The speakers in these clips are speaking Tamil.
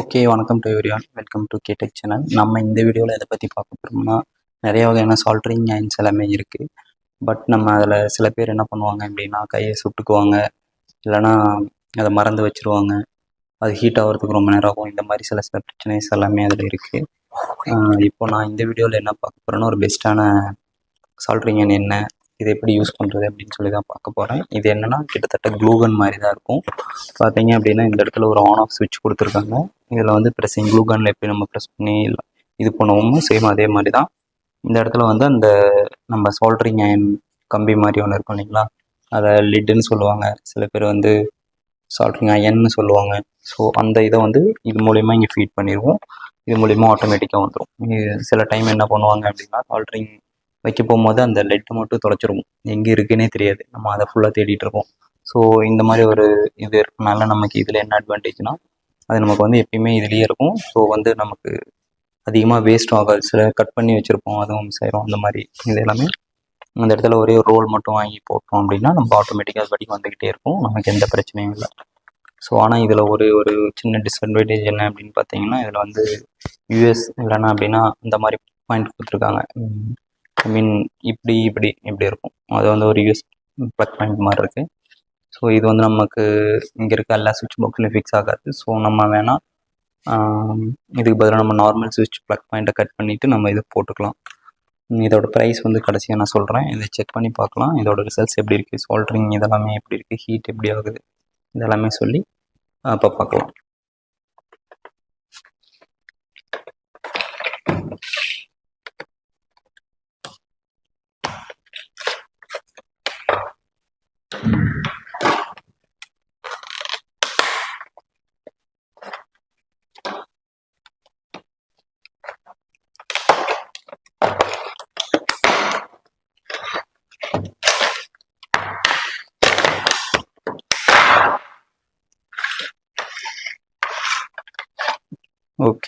ஓகே வணக்கம் to everyone welcome to KTech channel நம்ம இந்த வீடியோவில் எதை பற்றி பார்க்க போகிறோம்னா நிறைய வகையான சால்ட்ரிங் அயன்ஸ் எல்லாமே இருக்குது பட் நம்ம அதில் சில பேர் என்ன பண்ணுவாங்க அப்படின்னா கையை சுட்டுக்குவாங்க. இல்லைன்னா அதை மறந்து வச்சுருவாங்க. அது ஹீட் ஆகிறதுக்கு ரொம்ப நேரம் ஆகும். இந்த மாதிரி சில சில பிரச்சனைஸ் எல்லாமே அதில் இருக்குது இப்போ நான் இந்த வீடியோவில் என்ன பார்க்க போகிறேன்னா ஒரு பெஸ்ட்டான சால்ட்ரிங் அயன் என்ன? இது எப்படி யூஸ் பண்ணுறது அப்படின்னு சொல்லி தான் பார்க்க போகிறேன் இது என்னென்னா கிட்டத்தட்ட க்ளூகன் மாதிரி தான் இருக்கும். பார்த்தீங்க அப்படின்னா இந்த இடத்துல ஒரு ஆன் ஆஃப் சுவிட்ச் கொடுத்துருக்காங்க. இதில் வந்து ப்ரெஸ்ஸிங் க்ளூகனில் எப்படி நம்ம ப்ரெஸ் பண்ணி இது பண்ணுவோமோ சேம் அதே மாதிரி தான் இந்த இடத்துல வந்து அந்த நம்ம சால்ட்ரிங் அயன் கம்பி மாதிரி ஒன்று இருக்கும் இல்லைங்களா? அதை லிட்டுன்னு சொல்லுவாங்க. சில பேர் வந்து சால்ட்ரிங் அயன்னு சொல்லுவாங்க. ஸோ அந்த இதை வந்து இது மூலயமா இங்கே ஃபீட் பண்ணிடுவோம் இது மூலிமா ஆட்டோமேட்டிக்காக வந்துடும் சில டைம் என்ன பண்ணுவாங்க அப்படின்னா சால்ட்ரிங் வைக்க போகும்போது அந்த லெட்டு மட்டும் தொலைச்சிருவோம் எங்கே இருக்குன்னே தெரியாது. நம்ம அதை ஃபுல்லாக தேடிட்டு இருப்போம். ஸோ இந்த மாதிரி ஒரு இது இருக்கனால நமக்கு இதில் என்ன அட்வான்டேஜ்னா அது நமக்கு வந்து எப்பயுமே இதுலேயே இருக்கும். ஸோ வந்து நமக்கு அதிகமாக வேஸ்ட் ஆகாது. சில கட் பண்ணி வச்சுருப்போம். அதுவும் மிஸ் ஆயிரும். அந்த மாதிரி இது எல்லாமே. அந்த இடத்துல ஒரே ஒரு ரோல் மட்டும் வாங்கி போட்டோம் அப்படின்னா நம்ம ஆட்டோமேட்டிக்காக படிக்க வந்துக்கிட்டே இருக்கும். நமக்கு எந்த பிரச்சனையும் இல்லை. ஸோ ஆனால் இதில் ஒரு ஒரு சின்ன டிஸ்அட்வான்டேஜ் என்ன அப்படின்னு பார்த்தீங்கன்னா இதில் வந்து யூஎஸ் இல்லைன்னா அப்படின்னா இந்த மாதிரி பாயிண்ட் கொடுத்துருக்காங்க. ஐ மீன் இப்படி இப்படி இப்படி இருக்கும். அது வந்து ஒரு யூஸ் ப்ளக் பாயிண்ட் மாதிரி இருக்குது ஸோ இது வந்து நமக்கு இங்கே இருக்க எல்லா சுவிட்ச் பாக்ஸ்லையும் ஃபிக்ஸ் ஆகாது. ஸோ நம்ம வேணால் இதுக்கு பதிலாக நம்ம நார்மல் சுவிட்ச் ப்ளக் பாயிண்ட்டை கட் பண்ணிவிட்டு நம்ம இதை போட்டுக்கலாம். இதோட ப்ரைஸ் வந்து கடைசியாக நான் சொல்கிறேன் இதை செக் பண்ணி பார்க்கலாம். இதோட ரிசல்ட்ஸ் எப்படி இருக்குது சோல்ட்ரிங் இதெல்லாமே எப்படி இருக்குது ஹீட் எப்படி ஆகுது? இதெல்லாமே சொல்லி அப்போ பார்க்கலாம்.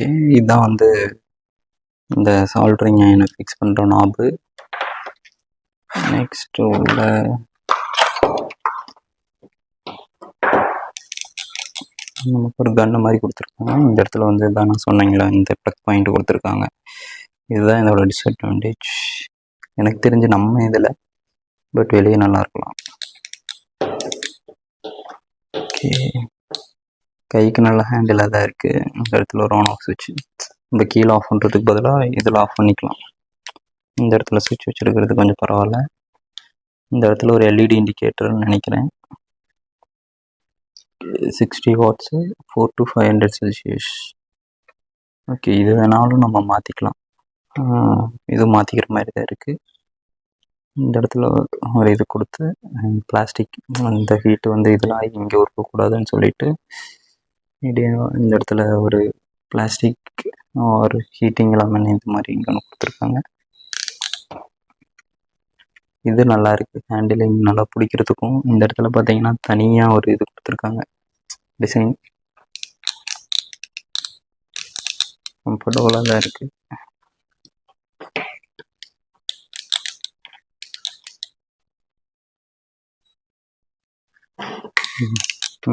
ஓகே இதுதான் வந்து இந்த சால்ட்ரிங் அயனை ஃபிக்ஸ் பண்ணுற நாபு நெக்ஸ்ட் உள்ள நமக்கு ஒரு கன்னு மாதிரி கொடுத்துருக்காங்க. இந்த இடத்துல வந்து இதான் நான் சொன்னீங்களா இந்த ப்ளக் பாயிண்ட் கொடுத்துருக்காங்க. இதுதான் இதோட டிஸ்அட்வான்டேஜ் எனக்கு தெரிஞ்சு நம்ம இதில் பட் வெளியே நல்லா இருக்கலாம். ஓகே கைக்கு நல்ல ஹேண்டிலாக தான் இருக்குது இந்த இடத்துல ஒரு ஆன் ஆஃப் சுவிட்ச் நம்ம கீழே ஆஃப் பண்ணுறதுக்கு பதிலாக இதில் ஆஃப் பண்ணிக்கலாம். இந்த இடத்துல சுவிட்ச் வச்சுருக்கிறது கொஞ்சம் பரவாயில்ல. இந்த இடத்துல ஒரு எல்இடி இண்டிகேட்டர்னு நினைக்கிறேன். Sixty watts four to five hundred celsius okay இது வேணாலும் நம்ம மாற்றிக்கலாம் இது மாற்றிக்கிற மாதிரி தான் இருக்குது இந்த இடத்துல ஒரு இது கொடுத்து பிளாஸ்டிக் அந்த ஹீட்டு வந்து இதெல்லாம் இங்கே இருக்கக்கூடாதுன்னு சொல்லிட்டு இந்த இடத்துல ஒரு பிளாஸ்டிக் ஒரு ஹீட்டிங் எல்லாமே இந்த மாதிரி இங்கே ஒன்று கொடுத்துருக்காங்க. இது நல்லா இருக்குது ஹேண்டிலிங் நல்லா பிடிக்கிறதுக்கும் இந்த இடத்துல பார்த்தீங்கன்னா தனியாக ஒரு இது கொடுத்துருக்காங்க. டிசைன் கம்ஃபர்டபுளாக தான் இருக்குது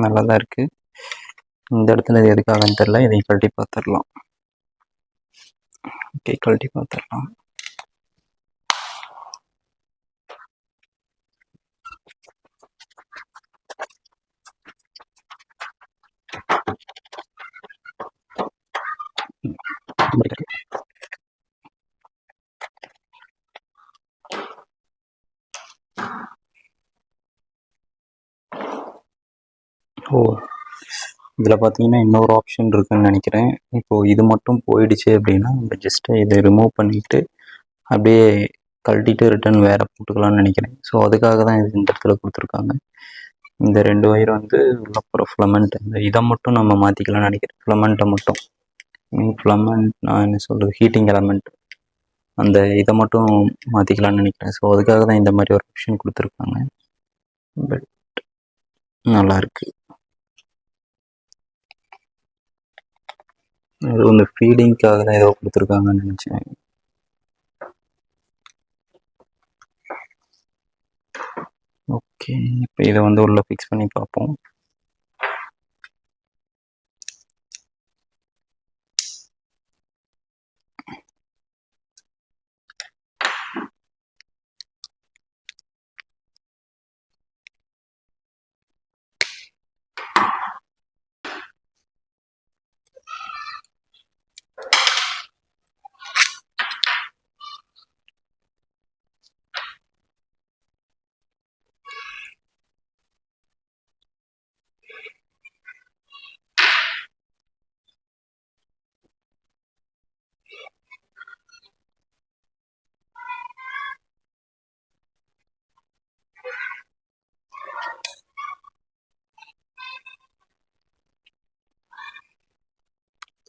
நல்லா தான் இருக்குது இந்த இடத்துல இது எதுக்காகன்னு தெரில இதையும் கழட்டி பார்த்துடலாம். ஓகே கழட்டி பார்த்துடலாம். ஓ. இதில் பார்த்தீங்கன்னா இன்னொரு ஆப்ஷன் இருக்குதுன்னு நினைக்கிறேன். இப்போது இது மட்டும் போயிடுச்சு அப்படின்னா நம்ம ஜஸ்ட்டு இதை ரிமூவ் பண்ணிவிட்டு அப்படியே கழட்டிட்டு ரிட்டன் வேறு போட்டுக்கலாம்னு நினைக்கிறேன். ஸோ அதுக்காக தான் இது இந்த இடத்துல கொடுத்துருக்காங்க. இந்த ரெண்டு ஒயர் வந்து உள்ள போகிற ஃப்ளமெண்ட் இந்த இதை மட்டும் நம்ம மாற்றிக்கலாம்னு நினைக்கிறேன். ஃப்ளமெண்ட்டை மட்டும். மீன் ஃப்ளமெண்ட் நான் என்ன சொல்கிறது ஹீட்டிங் எலமெண்ட் அந்த இதை மட்டும் மாற்றிக்கலாம்னு நினைக்கிறேன். ஸோ அதுக்காக தான் இந்த மாதிரி ஒரு ஆப்ஷன் கொடுத்துருக்காங்க. பட் நல்லாயிருக்கு ஏதோ இந்த வந்து ஃபீடிங்க்காக தான் ஏதோ கொடுத்துருக்காங்கன்னு நினச்சேன். ஓகே இப்போ இதை வந்து உள்ளே ஃபிக்ஸ் பண்ணி பார்ப்போம்.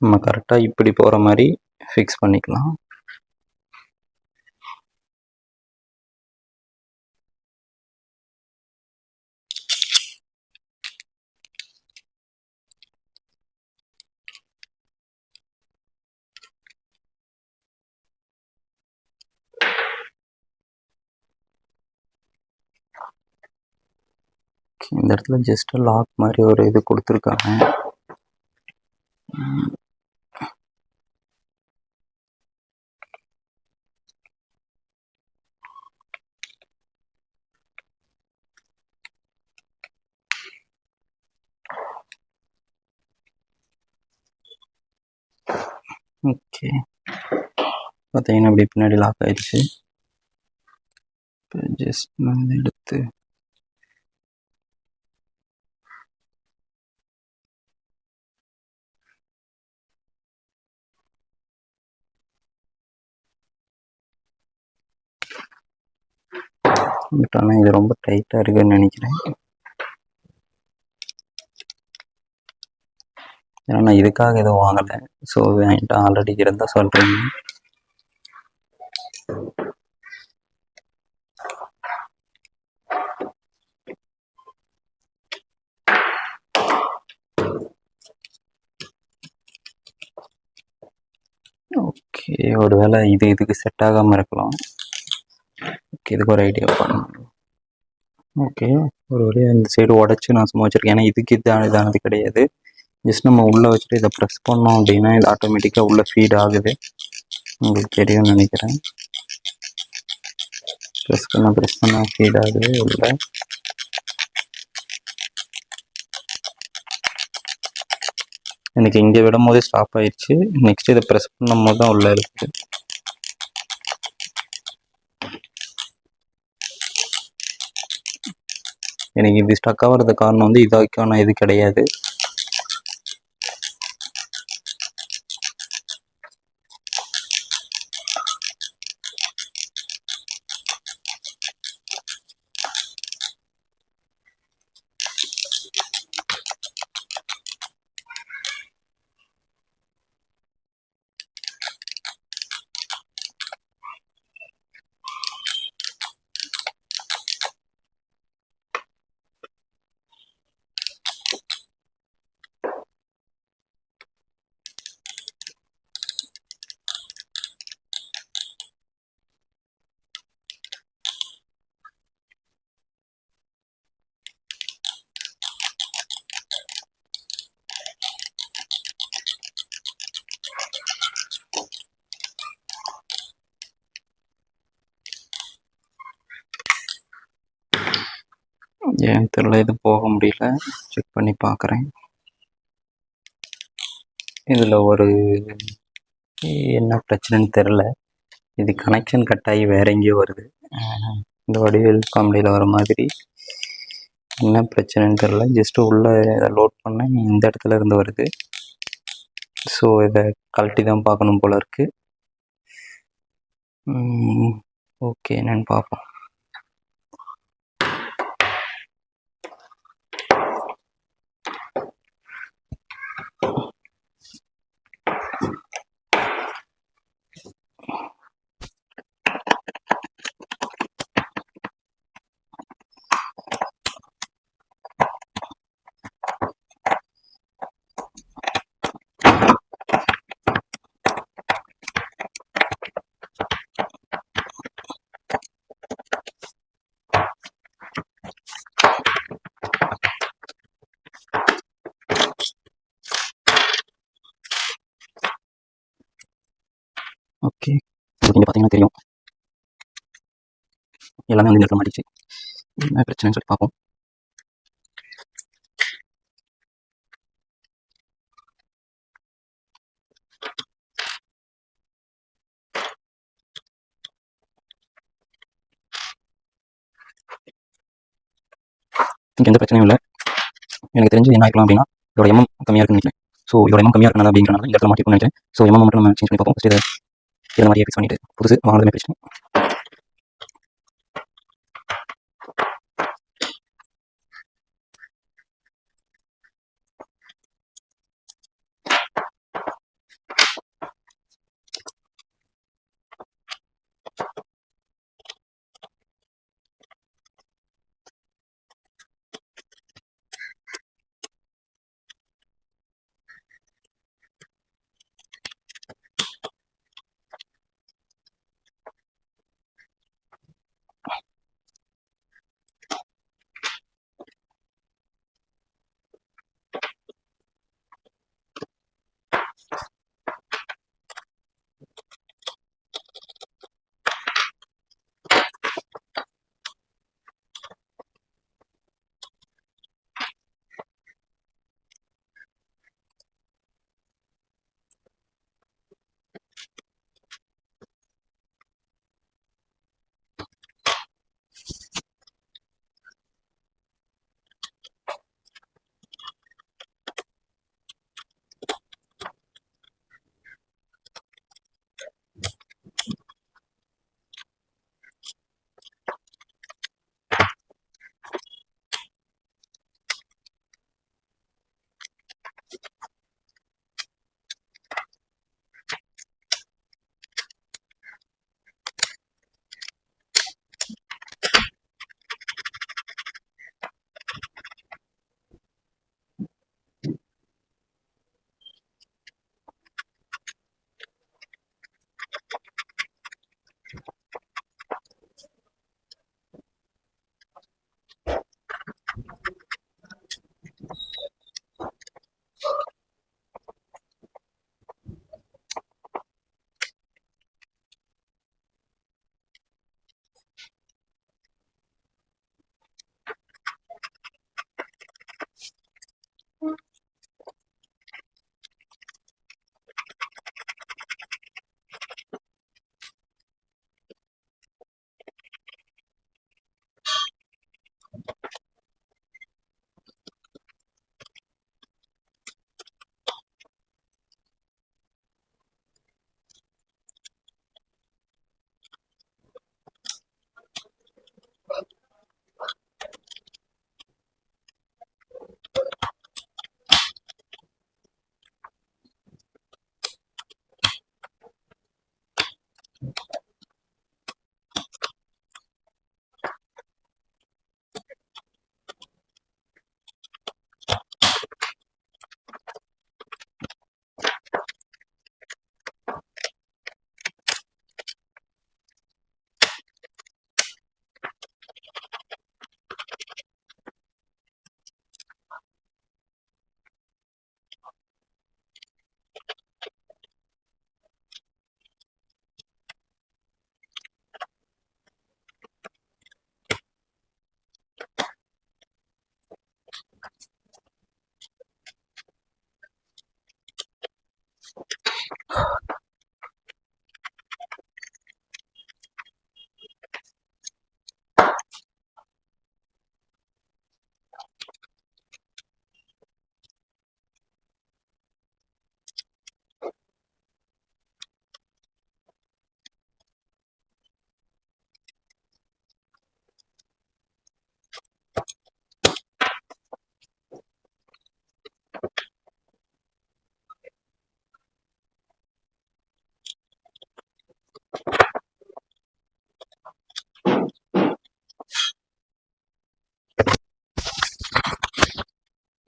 நம்ம கரெக்டாக இப்படி போகிற மாதிரி ஃபிக்ஸ் பண்ணிக்கலாம். இந்த இடத்துல ஜஸ்ட் லாக் மாதிரி ஒரு இது கொடுத்துருக்காங்க. ஓகே. பார்த்தீங்கன்னா அப்படி பின்னாடி லாக் ஆயிடுச்சு. இப்போ ஜஸ்ட் நான் எடுத்து பட் ஆனால் இது ரொம்ப டைட்டாக இருக்குன்னு நினைக்கிறேன். ஏன்னா நான் இதுக்காக எதுவும் வாங்கலை. ஸோ என்கிட்ட ஆல்ரெடி இருந்தால் சொல்கிறேன் ஓகே ஒருவேளை இது இதுக்கு செட் ஆகாமல் இருக்கலாம். ஓகே இதுக்கு ஒரு ஐடியா பண்ணணும் ஓகே ஒரு வழியாக இந்த சைடு உடச்சி நான் சும்மா வச்சுருக்கேன். ஏன்னா இதுக்கு இதானது கிடையாது. ஜஸ்ட் நம்ம உள்ளே வச்சுட்டு இதை ப்ரெஸ் பண்ணோம் அப்படின்னா இது ஆட்டோமேட்டிக்காக உள்ளே ஃபீட் ஆகுது. உங்களுக்கு தெரியும்னு நினைக்கிறேன். ப்ரெஸ் பண்ண ப்ரெஸ் பண்ண ஃபீட் ஆகுது உள்ள. எனக்கு இங்கே விடும் போதே ஸ்டாப் ஆயிடுச்சு. நெக்ஸ்ட் இதை ப்ரெஸ் பண்ணும் போது தான் உள்ள இருக்குது எனக்கு இது ஸ்டக் ஆகிறது காரணம் வந்து இதாக்கான இது கிடையாது. ஏன் தெரியல இது போக முடியல. செக் பண்ணி பார்க்குறேன் இதில் ஒரு என்ன பிரச்சனைன்னு தெரில இது கனெக்ஷன் கட் ஆகி வேற எங்கேயோ வருது. இந்த வடிவேல் காமெடியில் வர மாதிரி. என்ன பிரச்சனைன்னு தெரில ஜஸ்ட்டு உள்ளே லோட் பண்ணேன். இந்த இடத்துல இருந்து வருது. ஸோ இதை கழட்டி தான் பார்க்கணும் போல இருக்கு. ஓகே என்னன்னு பார்ப்போம். ஓகே. இங்கே பார்த்தீங்கன்னா தெரியும். எல்லாமே வந்து இருக்க. இடத்துல என்ன பிரச்சனைன்னு சொல்லி பார்ப்போம். எந்த பிரச்சனையும் இல்லை. எனக்கு தெரிஞ்சு என்ன ஆகிக்கலாம் அப்படின்னா இதோட எம்எம் கம்மியாக இருக்குன்னு நினைக்கிறேன். ஸோ இதோட எம்எம் கம்மியாக இருக்கணும் அப்படிங்கிறனால இந்த இடத்துல மாட்டிருக்கும்னு நினைக்கிறேன். ஸோ எம்எம் மட்டும் நம்ம சேஞ்ச் பண்ணி பார்ப்போம். ஃபஸ்ட்டு இதை இதை மாதிரியே ஃபிக்ஸ் பண்ணிவிட்டு புதுசு வாங்கினதுமே பிரச்சனை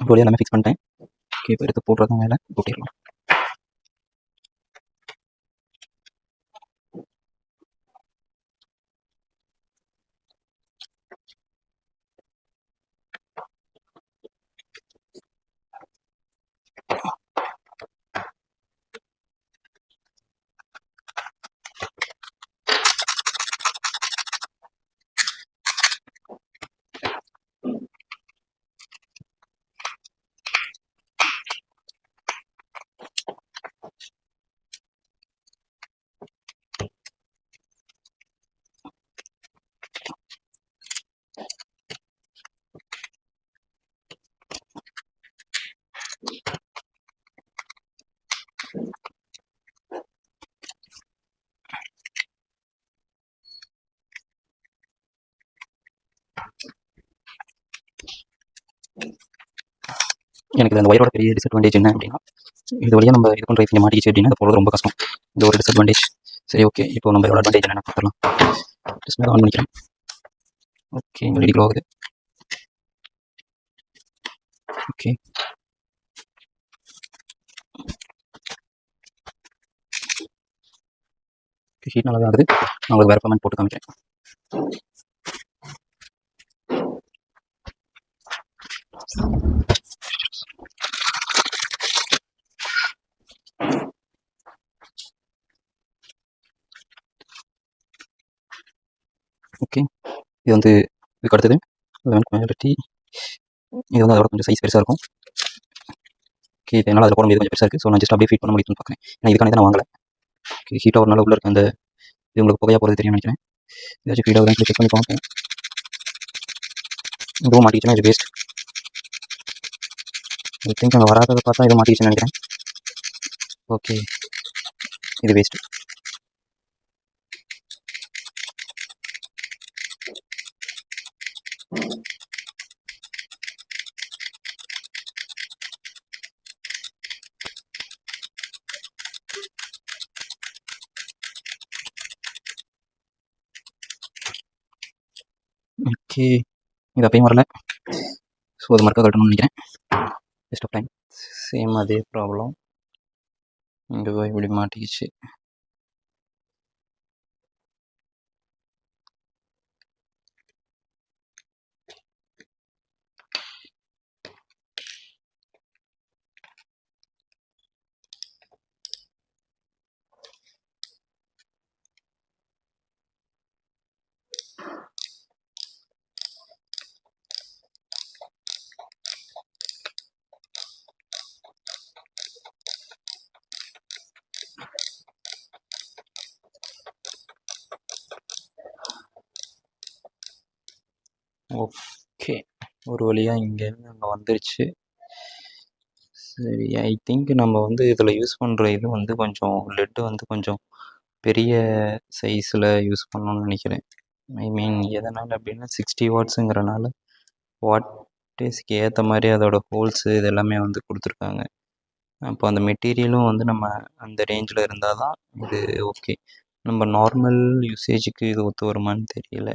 ஒரு வழியாக எல்லாமே ஃபிக்ஸ் பண்ணிட்டேன். ஓகே இப்போ எடுத்து போடுறது வேலை. போட்டிடலாம். எனக்கு அந்த ஒயரோட பெரிய டிஸ்அட்வான்டேஜ் என்ன அப்படின்னா இது வழியாக நம்ம இது பண்ணுற இங்கே மாட்டிக்கிச்சு அப்படின்னா அது போகிறது ரொம்ப கஷ்டம். இது ஒரு டிஸ்அட்வான்டேஜ் சரி ஓகே இப்போ நம்ம எவ்வளோ அட்வான்டேஜ் என்ன பார்த்துலாம் ஜஸ்ட் ஆன் பண்ணிக்கிறேன். ஓகே ரெடி க்ளோ ஆகுது. ஓகே ஹீட் நல்லா தான் ஆகுது. நான் உங்களுக்கு வேறு பேமெண்ட் போட்டு காமிக்கிறேன் ஓகே இது வந்து இதுக்கு அடுத்தது லெவன் குவாலிட்டி இது வந்து அதோட கொஞ்சம் சைஸ் பெருசாக இருக்கும். ஓகே இப்போ என்னால் அதில் போட முடியாது கொஞ்சம் பெருசாக இருக்குது ஸோ நான் ஜஸ்ட் அப்படியே ஃபீட் பண்ண முடியும்னு பார்க்குறேன். ஏன்னா இதுக்கான தான் நான் வாங்கலை. ஓகே ஹீட் ஆகிறனால உள்ள இருக்க அந்த இது உங்களுக்கு புகையாக போகிறது தெரியும் நினைக்கிறேன். ஏதாச்சும் ஃபீட் ஆகுதுன்னு செக் பண்ணி பார்ப்போம். இதுவும் மாட்டிக்கிச்சுன்னா இது வேஸ்ட் திங்க் அங்கே வராததை பார்த்தா இது மாட்டிக்கிச்சுன்னு நினைக்கிறேன். ஓகே இது வேஸ்ட் ஓகே இது அப்பயும் வரல. ஸோ அது மறக்க கட்டணும்னு நினைக்கிறேன். பெஸ்ட் ஆஃப் டைம் சேம் அதே ப்ராப்ளம் இங்கே போய் இப்படி மாட்டிக்கிச்சு ஓகே ஒரு வழியாக இங்கேருந்து அங்கே வந்துருச்சு. சரி ஐ திங்க் நம்ம வந்து இதில் யூஸ் பண்ணுற இது வந்து கொஞ்சம் லெட்டு வந்து கொஞ்சம் பெரிய சைஸில் யூஸ் பண்ணணும்னு நினைக்கிறேன். ஐ மீன் எதனால் அப்படின்னா சிக்ஸ்டி வாட்ஸுங்கிறனால வாட்டேஜ்க்கு ஏற்ற மாதிரி அதோட ஹோல்ஸு இது எல்லாமே வந்து கொடுத்துருக்காங்க. அப்போ அந்த மெட்டீரியலும் வந்து நம்ம அந்த ரேஞ்சில் இருந்தால் தான் இது ஓகே நம்ம நார்மல் யூசேஜுக்கு இது ஒத்து வருமான்னு தெரியல.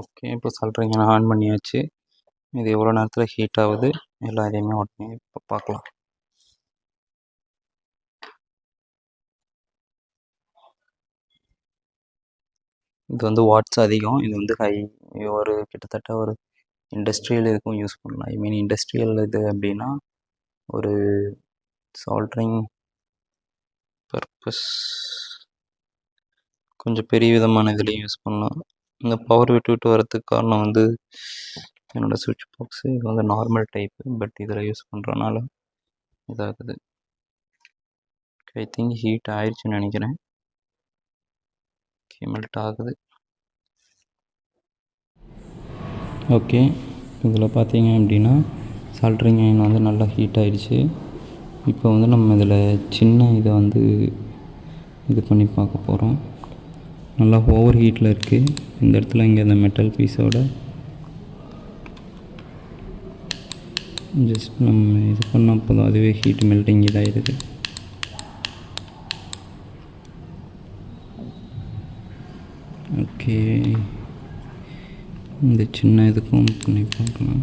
ஓகே இப்போ சொல்கிறீங்க நான் ஆன் பண்ணியாச்சு. இது எவ்வளோ நேரத்தில் ஹீட் ஆகுது? எல்லா இதையுமே உடனே இப்போ பார்க்கலாம் இது வந்து வாட்ஸ் அதிகம். இது வந்து ஹை ஒரு கிட்டத்தட்ட ஒரு இண்டஸ்ட்ரியல் இதுக்கும் யூஸ் பண்ணலாம். ஐ மீன் இண்டஸ்ட்ரியல் இது அப்படின்னா ஒரு சால்ட்ரிங் பர்பஸ் கொஞ்சம் பெரிய விதமான இதுலேயும் யூஸ் பண்ணலாம். இந்த பவர் விட்டு விட்டு வரத்துக்கு காரணம் வந்து என்னோடய சுவிட்ச் பாக்ஸு இது வந்து நார்மல் டைப்பு பட் இதில் யூஸ் பண்ணுறனால இதாகுது. ஐ திங்க் ஹீட் ஆயிடுச்சுன்னு நினைக்கிறேன். மெல்ட் ஆகுது. ஓகே இதில் பார்த்தீங்க அப்படின்னா சால்ட்ரிங் அயன் வந்து நல்லா ஹீட் ஆயிடுச்சு இப்போ வந்து நம்ம இதில் சின்ன இதை வந்து இது பண்ணி பார்க்க போகிறோம் நல்லா ஓவர் ஹீட்டில் இருக்குது இந்த இடத்துல இங்கே அந்த மெட்டல் பீஸோட ஜஸ்ட் நம்ம இது பண்ணால் போதும். அதுவே ஹீட் மெல்ட்டிங் இதாகிடுது ஓகே இந்த சின்ன இதுக்கும் பண்ணி பார்க்கலாம்.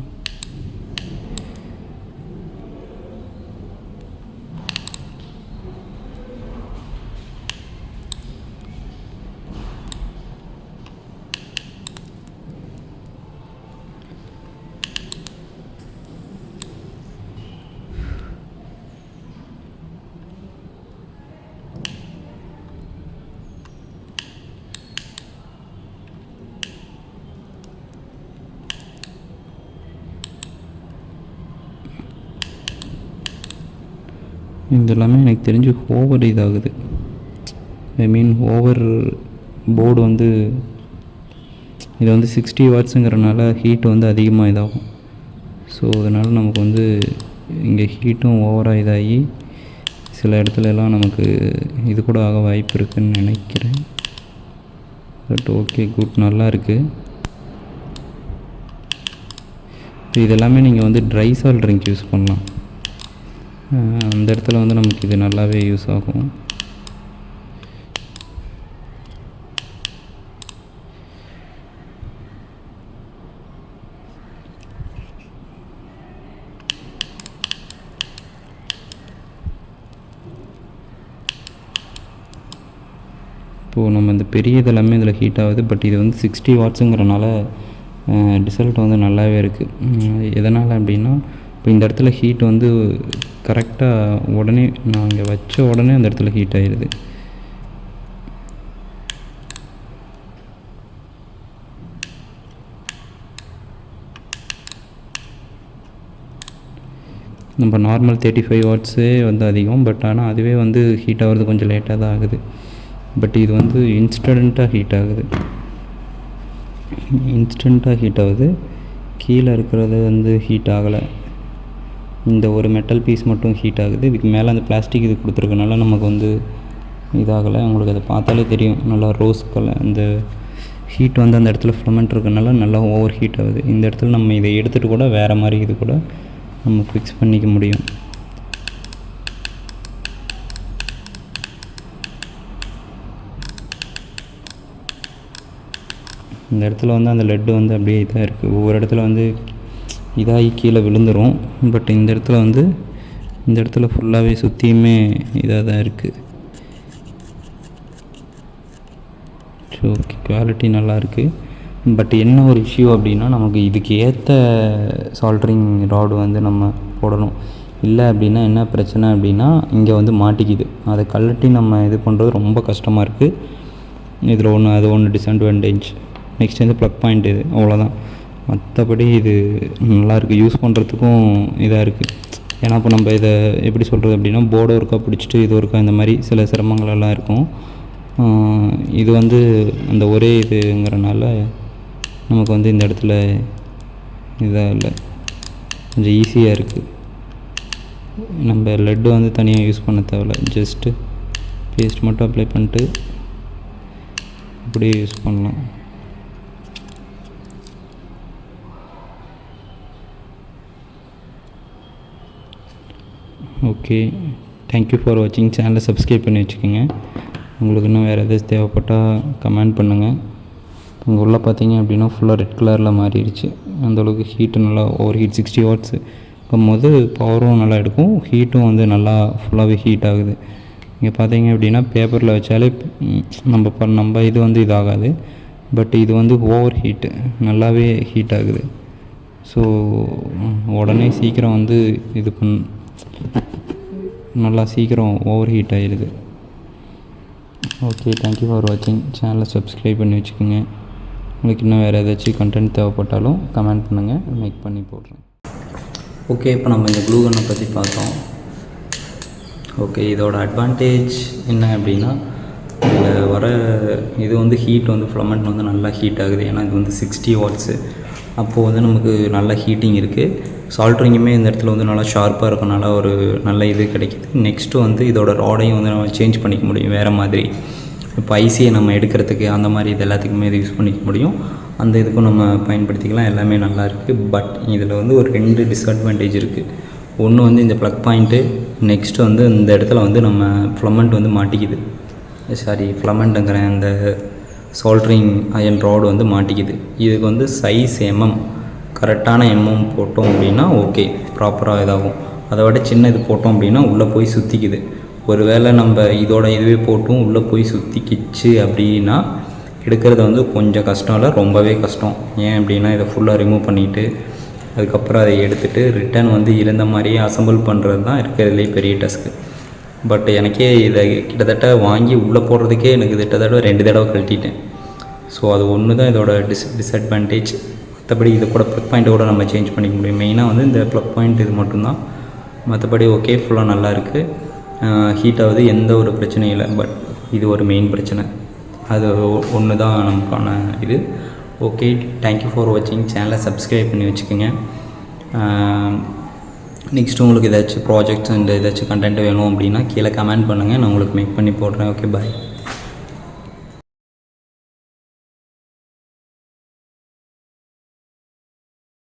இதெல்லாமே எனக்கு தெரிஞ்சு ஓவர் இதாகுது. ஐ மீன் ஓவர் போர்டு வந்து இது வந்து சிக்ஸ்டி வாட்ஸுங்கிறனால ஹீட் வந்து அதிகமாக இதாகும். ஸோ அதனால் நமக்கு வந்து இங்கே ஹீட்டும் ஓவராக இதாகி சில இடத்துல எல்லாம் நமக்கு இது கூட ஆக வாய்ப்பு இருக்குதுன்னு நினைக்கிறேன். பட் ஓகே குட் நல்லா இருக்குது இதெல்லாமே நீங்கள் வந்து ட்ரை சால் ட்ரிங்க் யூஸ் பண்ணலாம். அந்த இடத்துல வந்து நமக்கு இது நல்லாவே யூஸ் ஆகும். இப்போது நம்ம இந்த பெரிய இதெல்லாமே இதில் ஹீட் ஆகுது பட் இது வந்து சிக்ஸ்டி வாட்ஸுங்கிறனால ரிசல்ட் வந்து நல்லாவே இருக்குது எதனால் அப்படின்னா இப்போ இந்த இடத்துல ஹீட் வந்து கரெக்டாக உடனே நாங்கள் வச்ச உடனே அந்த இடத்துல ஹீட் ஆயிடுது நம்ம நார்மல் தேர்ட்டி ஃபைவ் வாட்ஸே வந்து அதிகம் பட் ஆனால் அதுவே வந்து ஹீட் ஆகிறது கொஞ்சம் லேட்டாக தான் ஆகுது. பட் இது வந்து இன்ஸ்டண்ட்டாக ஹீட் ஆகுது. இன்ஸ்டண்ட்டாக ஹீட் ஆகுது. கீழே இருக்கிறது வந்து ஹீட் ஆகலை. இந்த ஒரு மெட்டல் பீஸ் மட்டும் ஹீட் ஆகுது. இதுக்கு மேலே அந்த பிளாஸ்டிக் இது கொடுத்துருக்கனால நமக்கு வந்து இதாகலை. உங்களுக்கு அதை பார்த்தாலே தெரியும். நல்லா ரோஸ் கலர் அந்த ஹீட் வந்து அந்த இடத்துல ஃபிலமெண்ட் இருக்கனால நல்லா ஓவர் ஹீட் ஆகுது. இந்த இடத்துல நம்ம இதை எடுத்துகிட்டு கூட வேறு மாதிரி இது கூட நம்ம ஃபிக்ஸ் பண்ணிக்க முடியும். இந்த இடத்துல வந்து அந்த லெட்டு வந்து அப்படியே இதாக இருக்குது ஒவ்வொரு இடத்துல வந்து இதாகி கீழே விழுந்துடும் பட் இந்த இடத்துல வந்து இந்த இடத்துல ஃபுல்லாகவே சுற்றியுமே இதாக தான் இருக்குது ஸோ குவாலிட்டி நல்லா இருக்குது பட் என்ன ஒரு இஷ்யூ அப்படின்னா நமக்கு இதுக்கு ஏற்ற சால்ட்ரிங் ராடு வந்து நம்ம போடணும். இல்லை அப்படின்னா என்ன பிரச்சனை அப்படின்னா இங்கே வந்து மாட்டிக்குது. அதை கழட்டி நம்ம இது பண்ணுறது ரொம்ப கஷ்டமாக இருக்குது இதில் ஒன்று அது ஒன்று டிஸ்அட்வான்டேஜ் நெக்ஸ்ட் வந்து ப்ளக் பாயிண்ட் இது அவ்வளோதான். மற்றபடி இது நல்லாயிருக்கு. யூஸ் பண்ணுறதுக்கும் இதாக இருக்குது ஏன்னா இப்போ நம்ம இதை எப்படி சொல்கிறது அப்படின்னா போர்டு ஒர்க்காக பிடிச்சிட்டு இது ஒர்க்காக இந்த மாதிரி சில சிரமங்கள் எல்லாம் இருக்கும் இது வந்து அந்த ஒரே இதுங்கிறனால நமக்கு வந்து இந்த இடத்துல இதாக இல்லை. கொஞ்சம் ஈஸியாக இருக்குது நம்ம லெட்டு வந்து தனியாக யூஸ் பண்ண தேவையில்ல. ஜஸ்ட்டு பேஸ்ட் மட்டும் அப்ளை பண்ணிட்டு அப்படியே யூஸ் பண்ணலாம். ஓகே தேங்க்யூ ஃபார் வாட்சிங் சேனலை சப்ஸ்கிரைப் பண்ணி வச்சுக்கோங்க. உங்களுக்கு இன்னும் வேறு எதாவது தேவைப்பட்டால் கமெண்ட் பண்ணுங்கள் இங்கே உள்ளே பார்த்தீங்க அப்படின்னா ஃபுல்லாக ரெட் கலரில் மாறிடுச்சு. அந்தளவுக்கு ஹீட்டு நல்லா ஓவர் ஹீட் சிக்ஸ்டி வாட்ஸு போது பவரும் நல்லா எடுக்கும். ஹீட்டும் வந்து நல்லா ஃபுல்லாகவே ஹீட் ஆகுது. இங்கே பார்த்தீங்க அப்படின்னா பேப்பரில் வச்சாலே நம்ம ப நம்ம இது வந்து இதாகாது. பட் இது வந்து ஓவர் ஹீட்டு நல்லாவே ஹீட் ஆகுது. ஸோ உடனே சீக்கிரம் வந்து இது பண் நல்லா சீக்கிரம் ஓவர் ஹீட் ஆயிடுது ஓகே தேங்க்யூ ஃபார் வாட்சிங் சேனலை சப்ஸ்கிரைப் பண்ணி வச்சுக்கோங்க. உங்களுக்கு இன்னும் வேறு ஏதாச்சும் கண்டென்ட் தேவைப்பட்டாலும் கமெண்ட் பண்ணுங்கள் மேக் பண்ணி போடுறேன். ஓகே இப்போ நம்ம இந்த க்ளூ கன்னை பற்றி பார்த்தோம். ஓகே இதோட அட்வான்டேஜ் என்ன அப்படின்னா இதில் வர இது வந்து ஹீட் வந்து ஃப்ளமெண்ட் வந்து நல்லா ஹீட் ஆகுது. ஏன்னா இது வந்து சிக்ஸ்டி வாட்ஸு அப்போது வந்து நமக்கு நல்ல ஹீட்டிங் இருக்குது சால்ட்ரிங்குமே இந்த இடத்துல வந்து நல்லா ஷார்ப்பாக இருக்கனால ஒரு நல்ல இது கிடைக்கிது. நெக்ஸ்ட்டு வந்து இதோட ராடையும் வந்து நம்ம சேஞ்ச் பண்ணிக்க முடியும் வேறு மாதிரி. இப்போ ஐசியை நம்ம எடுக்கிறதுக்கு அந்த மாதிரி இது எல்லாத்துக்குமே இது யூஸ் பண்ணிக்க முடியும். அந்த இதுக்கும் நம்ம பயன்படுத்திக்கலாம் எல்லாமே நல்லா இருக்குது பட் இதில் வந்து ஒரு ரெண்டு டிஸ்அட்வான்டேஜ் இருக்குது ஒன்று வந்து இந்த ப்ளக் பாயிண்ட்டு நெக்ஸ்ட்டு வந்து இந்த இடத்துல வந்து நம்ம ஃப்ளமெண்ட் வந்து மாட்டிக்குது. சாரி ஃப்ளமெண்ட்டுங்கிற அந்த சால்ட்ரிங் அயன் ராடு வந்து மாட்டிக்குது. இதுக்கு வந்து சைஸ் எம்எம் கரெக்டான எம்எம் போட்டோம் அப்படின்னா ஓகே ப்ராப்பராக இதாகும். அதை விட சின்ன இது போட்டோம் அப்படின்னா உள்ளே போய் சுற்றிக்குது ஒருவேளை நம்ம இதோட இதுவே போட்டும் உள்ளே போய் சுற்றிக்கிச்சு அப்படின்னா எடுக்கிறது வந்து கொஞ்சம் கஷ்டம் இல்லை ரொம்பவே கஷ்டம். ஏன் அப்படின்னா இதை ஃபுல்லாக ரிமூவ் பண்ணிவிட்டு அதுக்கப்புறம் அதை எடுத்துகிட்டு ரிட்டர்ன் வந்து இருந்த மாதிரியே அசம்பிள் பண்ணுறது தான் இருக்கிறதுலே பெரிய டஸ்க்கு பட் எனக்கே இதை கிட்டத்தட்ட வாங்கி உள்ளே போடுறதுக்கே எனக்கு கிட்டத்தட்ட ரெண்டு தடவை கழட்டிட்டேன். ஸோ அது ஒன்று தான் இதோட டிஸ் டிஸ்அட்வான்டேஜ் மற்றபடி இது கூட ப்ளக் பாயிண்ட்டை கூட நம்ம சேஞ்ச் பண்ணிக்க முடியும். மெயினாக வந்து இந்த ப்ளக் பாயிண்ட் இது மட்டும்தான். மற்றபடி ஓகே ஃபுல்லாக நல்லா இருக்குது ஹீட் ஆகுது எந்த ஒரு பிரச்சனையும் இல்லை. பட் இது ஒரு மெயின் பிரச்சனை. அது ஒன்று தான் நமக்கான இது. ஓகே தேங்க்யூ ஃபார் வாட்சிங் சேனலை சப்ஸ்கிரைப் பண்ணி வச்சுக்கோங்க. நெக்ஸ்ட் உங்களுக்கு ஏதாச்சும் ப்ராஜெக்ட்ஸ் அண்ட் ஏதாச்சும் கண்டென்ட் வேணும் அப்படின்னா கீழே கமெண்ட் பண்ணுங்கள் நான் உங்களுக்கு மேக் பண்ணி போடுறேன். Okay bye